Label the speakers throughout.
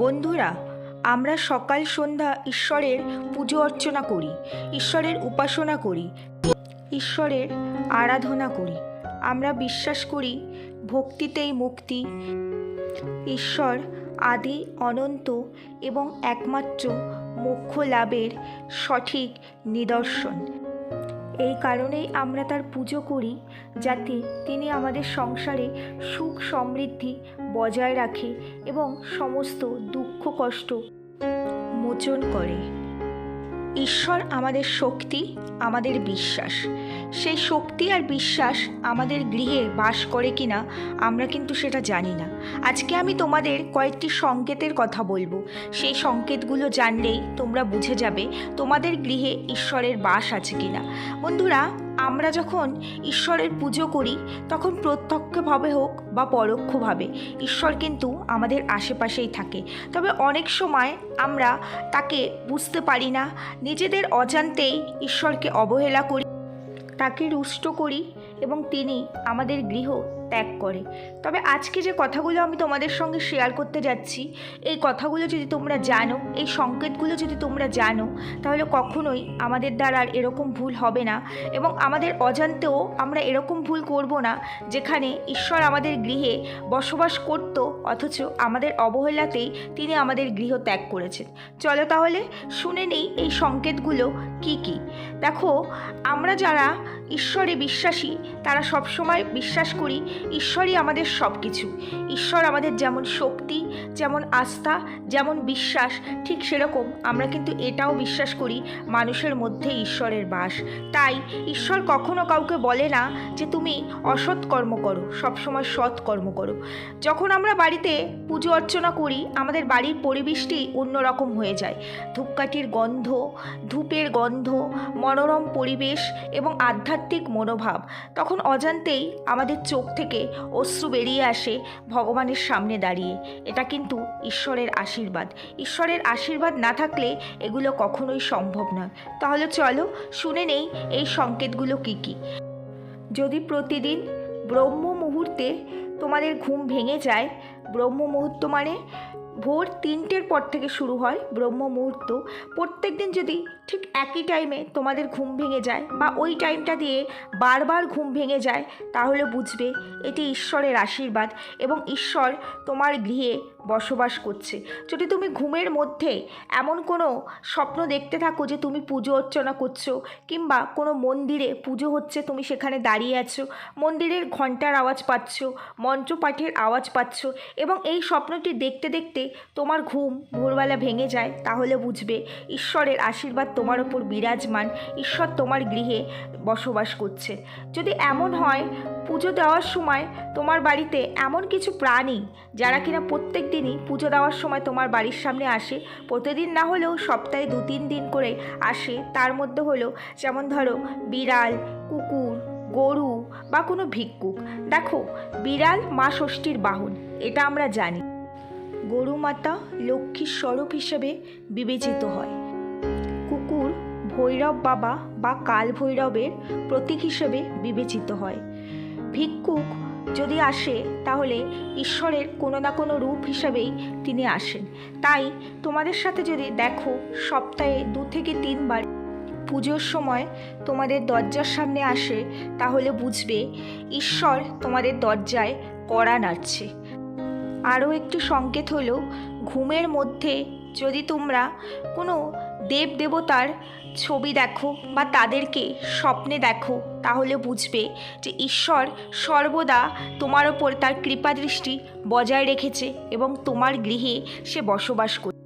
Speaker 1: বন্ধুরা, আমরা সকাল সন্ধ্যা ঈশ্বরের পুজো অর্চনা করি, ঈশ্বরের উপাসনা করি, ঈশ্বরের আরাধনা করি। আমরা বিশ্বাস করি, ভক্তিতেই মুক্তি। ঈশ্বর আদি, অনন্ত এবং একমাত্র মোক্ষ লাভের সঠিক নিদর্শন। এই কারণেই আমরা তার পুজো করি, যাতে তিনি আমাদের সংসারে সুখ সমৃদ্ধি বজায় রাখে এবং সমস্ত দুঃখ কষ্ট মোচন করে। ঈশ্বর আমাদের শক্তি, আমাদের বিশ্বাস। সেই শক্তি আর বিশ্বাস আমাদের গৃহে বাস করে কিনা আমরা কিন্তু সেটা জানি না। আজকে আমি তোমাদের কয়েকটি সংকেতের কথা বলব। সেই সংকেতগুলো জানলেই তোমরা বুঝে যাবে তোমাদের গৃহে ঈশ্বরের বাস আছে কিনা। বন্ধুরা, আমরা যখন ঈশ্বরের পুজো করি, তখন প্রত্যক্ষভাবে হোক বা পরোক্ষভাবে, ঈশ্বর কিন্তু আমাদের আশেপাশেই থাকে। তবে অনেক সময় আমরা তাকে বুঝতে পারি না, নিজেদের অজান্তেই ঈশ্বরকে অবহেলা করি। তাকে রুষ্ট করি। এবং তিনি আমাদের গৃহ ত্যাগ করে। তবে আজকে যে কথাগুলো আমি তোমাদের সঙ্গে শেয়ার করতে যাচ্ছি, এই কথাগুলো যদি তোমরা জানো, এই সংকেতগুলো যদি তোমরা জানো, তাহলে কখনোই আমাদের দ্বারা আর এরকম ভুল হবে না এবং আমাদের অজান্তেও আমরা এরকম ভুল করব না যেখানে ঈশ্বর আমাদের গৃহে বসবাস করত, অথচ আমাদের অবহেলাতেই তিনি আমাদের গৃহ ত্যাগ করেছেন। চলো তাহলে শুনে নেই এই সংকেতগুলো কি কি। দেখো, আমরা যারা ঈশ্বরে বিশ্বাসী, তারা সবসময় বিশ্বাস করি, ঈশ্বরই আমাদের সব কিছু ঈশ্বর আমাদের যেমন শক্তি, যেমন আস্থা, যেমন বিশ্বাস, ঠিক সেরকম আমরা কিন্তু এটাও বিশ্বাস করি মানুষের মধ্যে ঈশ্বরের বাস। তাই ঈশ্বর কখনো কাউকে বলে না যে তুমি অসৎ কর্ম করো, সবসময় সৎ কর্ম করো। যখন আমরা বাড়িতে পুজো অর্চনা করি, আমাদের বাড়ির পরিবেশটি অন্যরকম হয়ে যায়। ধূপকাঠির গন্ধ, ধূপের গন্ধ, মনোরম পরিবেশ এবং আধ্যাত্মিক মনোভাব তখন অজান্তেই আমাদের চোখ থেকে অশ্রু বেরিয়ে আসে ভগবানের সামনে দাঁড়িয়ে। এটা কিন্তু ঈশ্বরের আশীর্বাদ। ঈশ্বরের আশীর্বাদ না থাকলে এগুলো কখনোই সম্ভব নয়। তাহলে চলো শুনে নেই এই সংকেতগুলো কী কী। যদি প্রতিদিন ব্রহ্ম মুহূর্তে তোমাদের ঘুম ভেঙে যায় ব্রহ্ম মুহূর্ত মানে ভোর তিনটের পর থেকে শুরু হয় ব্রহ্ম মুহূর্ত প্রত্যেক দিন যদি ঠিক একই টাইমে তোমাদের ঘুম ভেঙে যায় বা ওই টাইমটা দিয়ে বারবার ঘুম ভেঙে যায়, তাহলে বুঝবে এটি ঈশ্বরের আশীর্বাদ এবং ঈশ্বর তোমার গৃহে বসবাস করছে। যদি তুমি ঘুমের মধ্যে এমন কোনো স্বপ্ন দেখতে থাকো যে তুমি পুজো অর্চনা করছ কিংবা কোনো মন্দিরে পুজো হচ্ছে, তুমি সেখানে দাঁড়িয়ে আছো, মন্দিরের ঘণ্টার আওয়াজ পাচ্ছ, মন্ত্রপাঠের আওয়াজ পাচ্ছ এবং এই স্বপ্নটি দেখতে দেখতে তোমার ঘুম ভোরবেলা ভেঙে যায়, তাহলে বুঝবে ঈশ্বরের আশীর্বাদ তোমার ওপর বিরাজমান, ঈশ্বর তোমার গৃহে বসবাস করছে। যদি এমন হয়, পুজো দেওয়ার সময় তোমার বাড়িতে এমন কিছু প্রাণী যারা কিনা প্রত্যেক দিনই পুজো দেওয়ার সময় তোমার বাড়ির সামনে আসে, প্রতিদিন না হলেও সপ্তাহে দু তিন দিন করে আসে, তার মধ্যে হলো যেমন ধরো বিড়াল, কুকুর, গরু বা কোনো ভিক্ষুক। দেখো, বিড়াল মা ষষ্ঠীর বাহন, এটা আমরা জানি। গরু মাতা লক্ষ্মীর স্বরূপ হিসেবে বিবেচিত হয়। কুকুর, ভৈরব বাবা বা কাল ভৈরবের প্রতীক হিসেবে বিবেচিত হয়। ভিক্ষুক যদি আসে, তাহলে ঈশ্বরের কোনো না কোনো রূপ হিসাবেই তিনি আসেন। তাই তোমাদের সাথে যদি দেখো, সপ্তাহে দু থেকে তিনবার পুজোর সময় তোমাদের দরজার সামনে আসে, তাহলে বুঝবে ঈশ্বর তোমাদের দরজায় কড়া নাড়ছে। আরও একটি সংকেত হলো, ঘুমের মধ্যে যদি তোমরা কোনো দেব দেবতার ছবি দেখো বা তাদেরকে স্বপ্নে দেখো, তাহলে বুঝবে যে ঈশ্বর সর্বদা তোমার ওপর তার কৃপা দৃষ্টি বজায় রেখেছে এবং তোমার গৃহে সে বসবাস করে।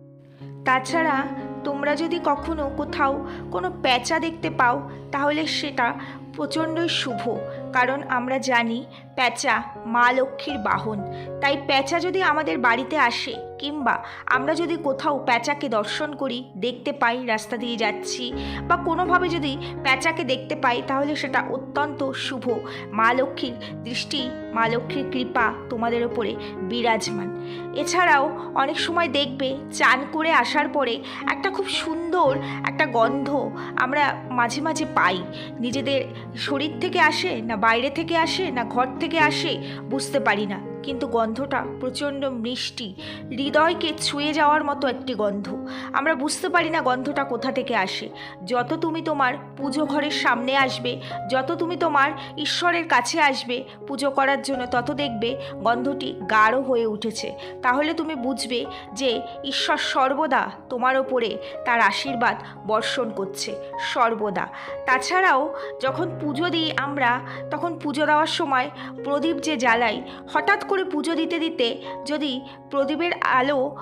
Speaker 1: তাছাড়া তোমরা যদি কখনো কোথাও কোনো প্যাঁচা দেখতে পাও, তাহলে সেটা প্রচণ্ডই শুভ। কারণ আমরা জানি প্যাঁচা মা লক্ষ্মীর বাহন। তাই প্যাঁচা যদি আমাদের বাড়িতে আসে কিংবা আমরা যদি কোথাও প্যাঁচাকে দর্শন করি, দেখতে পাই, রাস্তা দিয়ে যাচ্ছি, বা কোনোভাবে যদি প্যাঁচাকে দেখতে পাই, তাহলে সেটা অত্যন্ত শুভ। মা লক্ষ্মীর দৃষ্টি, মা লক্ষ্মীর কৃপা তোমাদের ওপরে বিরাজমান। এছাড়াও অনেক সময় দেখবে, চান করে আসার পরে একটা খুব সুন্দর একটা গন্ধ আমরা মাঝে মাঝে পাই। নিজেদের শরীর থেকে আসে, না বাইরে থেকে আসে, না ঘর থেকে আসে, বুঝতে পারি না। কিন্তু গন্ধটা প্রচণ্ড মিষ্টি, হৃদয়কে ছুঁয়ে যাওয়ার মতো একটি গন্ধ। আমরা বুঝতে পারি না গন্ধটা কোথা থেকে আসে। যত তুমি তোমার পুজো ঘরের সামনে আসবে, যত তুমি তোমার ঈশ্বরের কাছে আসবে পুজো করার জন্য, তত দেখবে গন্ধটি গাঢ় হয়ে উঠেছে। তাহলে তুমি বুঝবে যে ঈশ্বর সর্বদা তোমার ওপরে তার আশীর্বাদ বর্ষণ করছে, সর্বদা। তাছাড়াও যখন পুজো দিই আমরা, তখন পুজো দেওয়ার সময় প্রদীপ যে জ্বালাই, হঠাৎ করে পুজো দিতে দিতে যদি প্রদীপের আলো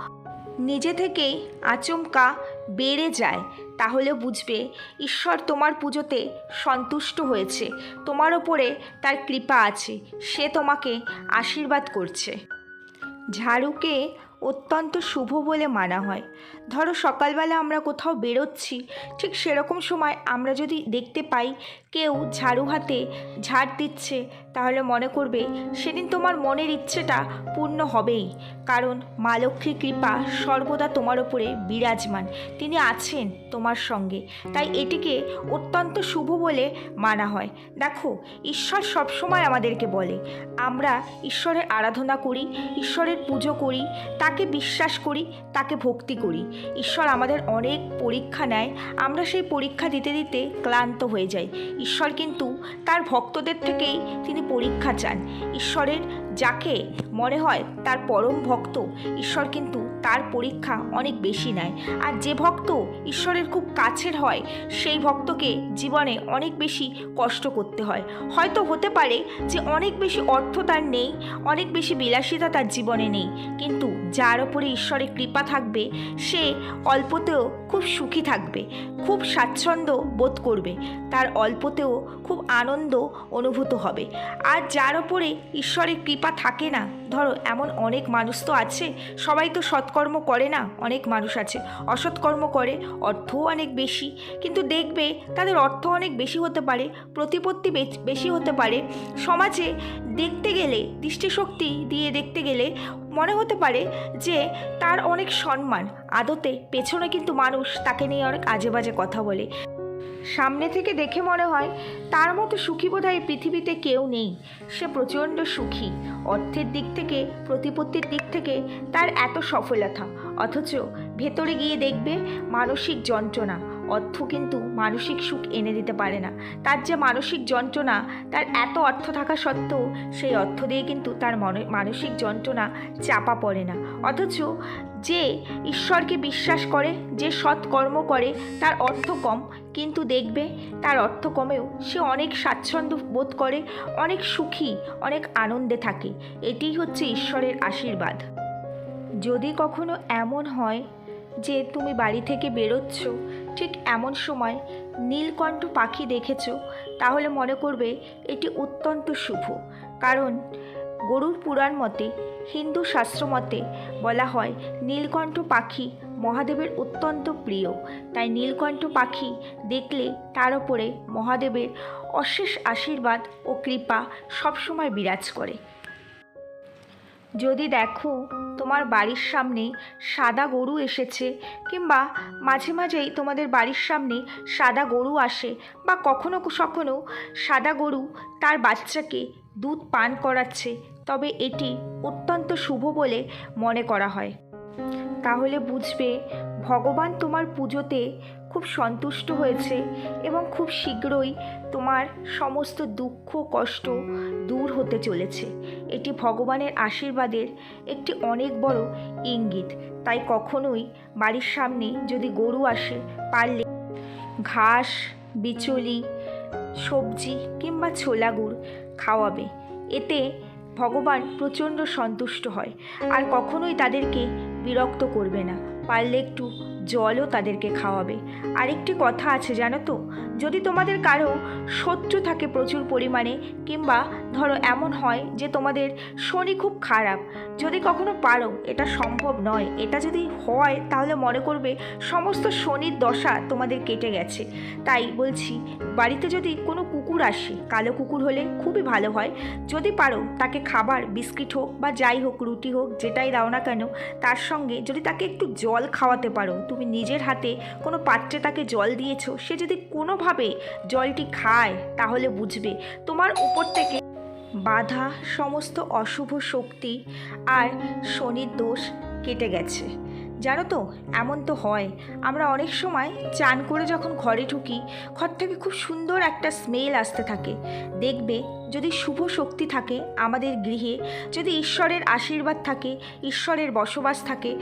Speaker 1: নিজে থেকেই আচমকা বেড়ে যায়, তাহলে বুঝবে ঈশ্বর তোমার পুজোতে সন্তুষ্ট হয়েছে। তোমার ওপরে তার কৃপা আছে, সে তোমাকে আশীর্বাদ করছে। ঝাড়ুকে অত্যন্ত শুভ বলে মানা হয়। ধরো সকালবেলা আমরা কোথাও বেরোচ্ছি, ঠিক সেরকম সময় আমরা যদি দেখতে পাই কেউ ঝাড়ু হাতে ঝাড় দিচ্ছে, তাহলে মনে করবে সেদিন তোমার মনের ইচ্ছেটা পূর্ণ হবেই। কারণ মা লক্ষ্মীর কৃপা সর্বদা তোমার ওপরে বিরাজমান, তিনি আছেন তোমার সঙ্গে। তাই এটিকে অত্যন্ত শুভ বলে মানা হয়। দেখো, ঈশ্বর সবসময় আমাদেরকে বলে, আমরা ঈশ্বরের আরাধনা করি, ঈশ্বরের পুজো করি, তাকে বিশ্বাস করি, তাকে ভক্তি করি। ঈশ্বর আমাদের অনেক পরীক্ষা নেয়। আমরা সেই পরীক্ষা দিতে দিতে ক্লান্ত হয়ে যাই। ঈশ্বর কিন্তু তার ভক্তদের থেকেই তিনি পরীক্ষা চান। ঈশ্বরের যাকে মনে হয় তার পরম ভক্ত, ঈশ্বর কিন্তু তার পরীক্ষা অনেক বেশি নেয়। আর যে ভক্ত ঈশ্বরের খুব কাছের হয়, সেই ভক্তকে জীবনে অনেক বেশি কষ্ট করতে হয়। হয়তো হতে পারে যে অনেক বেশি অর্থ তার নেই, অনেক বেশি বিলাসিতা তার জীবনে নেই। কিন্তু যার ওপরে ঈশ্বরের কৃপা থাকবে, সে অল্পতেও খুব সুখী থাকবে, খুব স্বাচ্ছন্দ্য বোধ করবে, তার অল্পতেও খুব আনন্দ অনুভূত হবে। আর যার ওপরে ঈশ্বরের কৃপা থাকে না। ধরো, এমন অনেক মানুষ তো আছে, সবাই তো সৎকর্ম করে না, অনেক মানুষ আছে। অসৎকর্ম করে, অর্থও অনেক বেশি। কিন্তু দেখবে, তাদের অর্থ অনেক বেশি হতে পারে, প্রতিপত্তি বেশি হতে পারে। সমাজে দেখতে গেলে, দৃষ্টিশক্তি দিয়ে দেখতে গেলে, মনে হতে পারে যে, তার অনেক সম্মান। আদতে পেছনে কিন্তু মানুষ তাকে নিয়ে অনেক আজে বাজে কথা বলে। সামনে থেকে দেখে মনে হয় তার মতো সুখী বোধ হয় পৃথিবীতে কেউ নেই। সে প্রচণ্ড সুখী। অর্থের দিক থেকে, প্রতিপত্তির দিক থেকে তার এত সফলতা। অথচ ভেতরে গিয়ে দেখবে মানসিক যন্ত্রণা। অর্থ কিন্তু মানসিক সুখ এনে দিতে পারে না। তার যে মানসিক যন্ত্রণা, তার এত অর্থ থাকা সত্ত্বেও সেই অর্থ দিয়ে কিন্তু তার মনে- মানসিক যন্ত্রণা চাপা পড়ে না। অথচ যে ঈশ্বরকে বিশ্বাস করে, যে সৎকর্ম করে, তার অর্থ কম। কিন্তু দেখবে, তার অর্থ কমেও সে অনেক স্বাচ্ছন্দ্য বোধ করে, অনেক সুখী, অনেক আনন্দে থাকে। এটিই হচ্ছে ঈশ্বরের আশীর্বাদ। যদি কখনো এমন হয় যে তুমি বাড়ি থেকে বেরোচ্ছ ঠিক এমন সময় নীলকণ্ঠ পাখি দেখেছ, তাহলে মনে করবে এটি অত্যন্ত শুভ। কারণ গরুর পুরাণ মতে, হিন্দু শাস্ত্র মতে বলা হয়, নীলকণ্ঠ পাখি মহাদেবের অত্যন্ত প্রিয়। তাই নীলকণ্ঠ পাখি দেখলে তার ওপরে মহাদেবের অশেষ আশীর্বাদ ও কৃপা সবসময় বিরাজ করে। যদি দেখো তোমার বাড়ির সামনে সাদা গরু এসেছে, কিংবা মাঝে মাঝেই তোমাদের বাড়ির সামনে সাদা গরু আসে, বা কখনো কখনো সাদা গরু তার বাচ্চাকে দুধ পান করাচ্ছে, তবে এটি অত্যন্ত শুভ বলে মনে করা হয়। তাহলে বুঝবে ভগবান তোমার পুজোতে খুব সন্তুষ্ট হয়েছে এবং খুব শীঘ্রই তোমার সমস্ত দুঃখ, কষ্ট দূর হতে চলেছে। এটি ভগবানের আশীর্বাদের একটি অনেক বড় ইঙ্গিত। তাই কখনোই বাড়ির সামনে যদি গরু আসে, পারলে ঘাস, বিচুলি, সবজি কিংবা ছোলা গুড় খাওয়াবে। এতে ভগবান প্রচণ্ড সন্তুষ্ট হয় আর কখনোই তাদেরকে বিরক্ত করবে না। পারলে একটু জলও তাদেরকে খাওয়াবে। আরেকটি কথা আছে, জানো তো? যদি তোমাদের কারও শত্রু থাকে প্রচুর পরিমাণে, কিংবা ধরো এমন হয় যে তোমাদের শনি খুব খারাপ, যদি কখনো পারো, এটা সম্ভব নয়। এটা যদি হয়, তাহলে মনে করবে সমস্ত শনির দশা তোমাদের কেটে গেছে। তাই বলছি, বাড়িতে যদি কোনো কুকুর আসে, কালো কুকুর হলে খুবই ভালো হয়। যদি পারো, তাকে খাবার, বিস্কিট হোক বা যাই হোক, রুটি হোক, যেটাই দাও না কেন, তার সঙ্গে যদি তাকে একটু জল খাওয়াতে পারো, তুমি নিজের হাতে কোনো পাত্রে তাকে জল দিয়েছ, সে যদি কোনোভাবে জলটি খায়, তাহলে বুঝবে তোমার উপর থেকে বাধা, সমস্ত অশুভ শক্তি আর শনির দোষ কেটে গেছে। জানো তো, এমন তো হয়। আমরা অনেক সময় চান করে যখন ঘরে ঢুকি, ঘর থেকে খুব সুন্দর একটা স্মেল আসতে থাকে। দেখবে যদি শুভ শক্তি থাকে আমাদের গৃহে, যদি ঈশ্বরের আশীর্বাদ থাকে, ঈশ্বরের বসবাস থাকে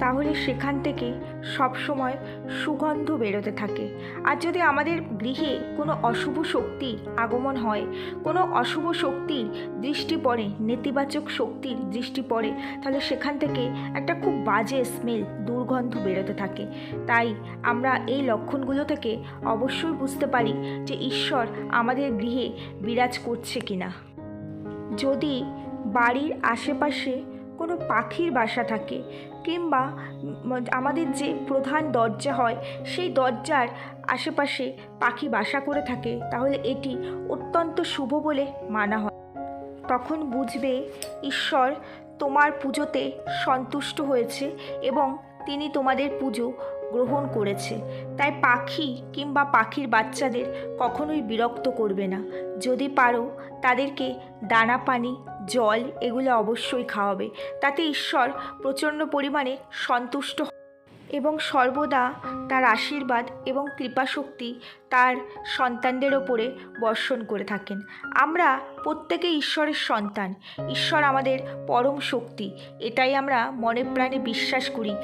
Speaker 1: তাহলে সেখান থেকে সবসময় সুগন্ধ বেরোতে থাকে। আর যদি আমাদের গৃহে কোনো অশুভ শক্তির আগমন হয়, কোনো অশুভ শক্তির দৃষ্টি পড়ে, নেতিবাচক শক্তির দৃষ্টি পড়ে, তাহলে সেখান থেকে একটা খুব বাজে স্মেল দুর্গন্ধ বেরোতে থাকে। তাই আমরা এই লক্ষণগুলো থেকে অবশ্যই বুঝতে পারি যে ঈশ্বর আমাদের গৃহে বিরাজ করছে কিনা। যদি বাড়ির আশেপাশে কোনো পাখির বাসা থাকে কিংবা আমাদের যে প্রধান দরজা হয়, সেই দরজার আশেপাশে পাখি বাসা করে থাকে, তাহলে এটি অত্যন্ত শুভ বলে মানা হয়। তখন বুঝবে ঈশ্বর তোমার পুজোতে সন্তুষ্ট হয়েছে এবং তিনি তোমাদের পুজো গ্রহণ করেছে। তাই পাখি কিংবা পাখির বাচ্চাদের কখনোই বিরক্ত করবে না। যদি পারো, তাদেরকে দানা পানি, জল এগুলো অবশ্যই খাওয়াবে। তাতে ঈশ্বর প্রচণ্ড পরিমাণে সন্তুষ্ট এবং সর্বদা তার আশীর্বাদ এবং কৃপাশক্তি তার সন্তানদের ওপরে বর্ষণ করে থাকেন। আমরা প্রত্যেকে ঈশ্বরের সন্তান। ঈশ্বর আমাদের পরম শক্তি। এটাই আমরা মনে প্রাণে বিশ্বাস করি।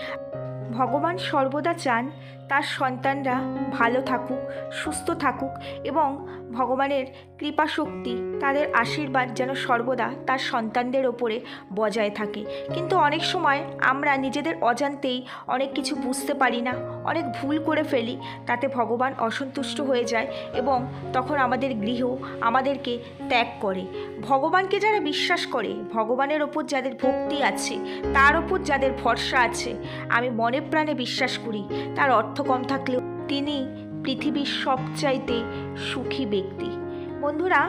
Speaker 1: ভগবান সর্বদা চান তার সন্তানরা ভালো থাকুক, সুস্থ থাকুক এবং ভগবানের কৃপা শক্তি তাদের আশীর্বাদ যেন সর্বদা তার সন্তানদের ওপরে বজায় থাকে। কিন্তু অনেক সময় আমরা নিজেদের অজান্তেই অনেক কিছু বুঝতে পারি না, অনেক ভুল করে ফেলি, তাতে ভগবান অসন্তুষ্ট হয়ে যায় এবং তখন আমাদের গৃহ আমাদেরকে ত্যাগ করে। ভগবানকে যারা বিশ্বাস করে, ভগবানের ওপর যাদের ভক্তি আছে, তার ওপর যাদের ভরসা আছে, আমি মনে প্রাণে বিশ্বাস করি, তার অর্থ কম থাকলেও তিনি পৃথিবীর সবচাইতে সুখী ব্যক্তি। বন্ধুরা,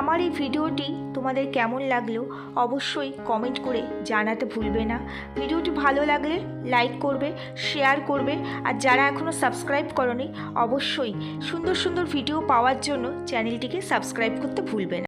Speaker 1: আমার এই ভিডিওটি তোমাদের কেমন লাগল অবশ্যই কমেন্ট করে জানাতে ভুলবে না। ভিডিওটি ভালো লাগলে লাইক করবে শেয়ার করবে, আর যারা এখনও সাবস্ক্রাইব করনি, অবশ্যই সুন্দর সুন্দর ভিডিও পাওয়ার জন্য চ্যানেলটিকে সাবস্ক্রাইব করতে ভুলবে না।